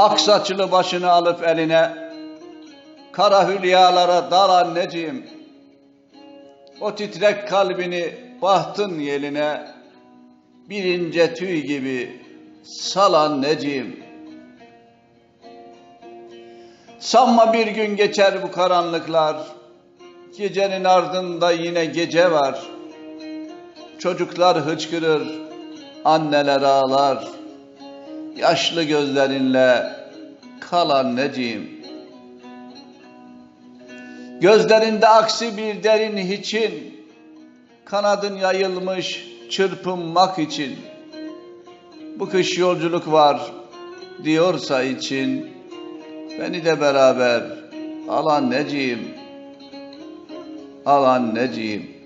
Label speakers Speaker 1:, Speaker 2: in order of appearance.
Speaker 1: Ak saçlı başını alıp eline, kara hülyalara dal anneciğim. O titrek kalbini bahtın yeline, bir ince tüy gibi sal anneciğim. Sanma bir gün geçer bu karanlıklar, gecenin ardında yine gece var. Çocuklar hıçkırır, anneler ağlar. Yaşlı gözlerinle kal anneciğim. Gözlerinde aksi bir derin hiçin, kanadın yayılmış çırpınmak için. Bu kış yolculuk var diyorsa için, beni de beraber al anneciğim, al anneciğim.